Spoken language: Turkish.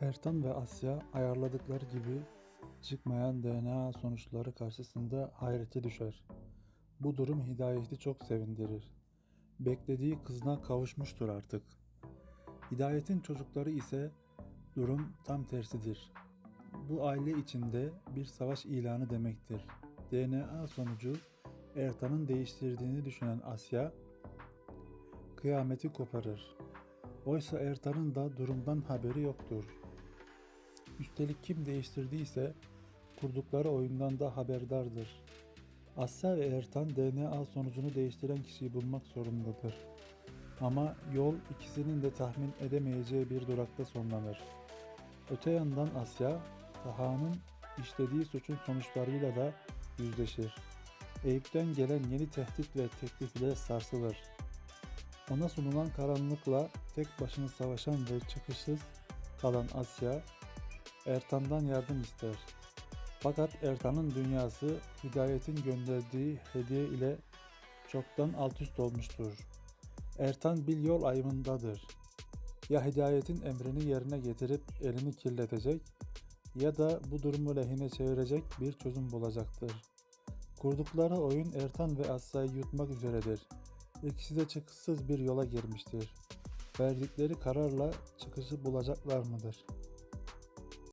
Ertan ve Asya ayarladıkları gibi çıkmayan DNA sonuçları karşısında hayrete düşer. Bu durum Hidayet'i çok sevindirir. Beklediği kızına kavuşmuştur artık. Hidayet'in çocukları ise durum tam tersidir. Bu aile içinde bir savaş ilanı demektir. DNA sonucu Ertan'ın değiştirdiğini düşünen Asya kıyameti koparır. Oysa Ertan'ın da durumdan haberi yoktur. Üstelik kim değiştirdiyse kurdukları oyundan da haberdardır. Asya ve Ertan DNA sonucunu değiştiren kişiyi bulmak zorundadır. Ama yol ikisinin de tahmin edemeyeceği bir durakta sonlanır. Öte yandan Asya, Taha'nın işlediği suçun sonuçlarıyla da yüzleşir. Eyüp'ten gelen yeni tehdit ve teklifle sarsılır. Ona sunulan karanlıkla tek başına savaşan ve çıkışsız kalan Asya, Ertan'dan yardım ister. Fakat Ertan'ın dünyası Hidayet'in gönderdiği hediye ile çoktan alt üst olmuştur. Ertan bir yol ayrımındadır. Ya Hidayet'in emrini yerine getirip elini kirletecek ya da bu durumu lehine çevirecek bir çözüm bulacaktır. Kurdukları oyun Ertan ve Asya'yı yutmak üzeredir. İkisi de çıkışsız bir yola girmiştir. Verdikleri kararla çıkışı bulacaklar mıdır?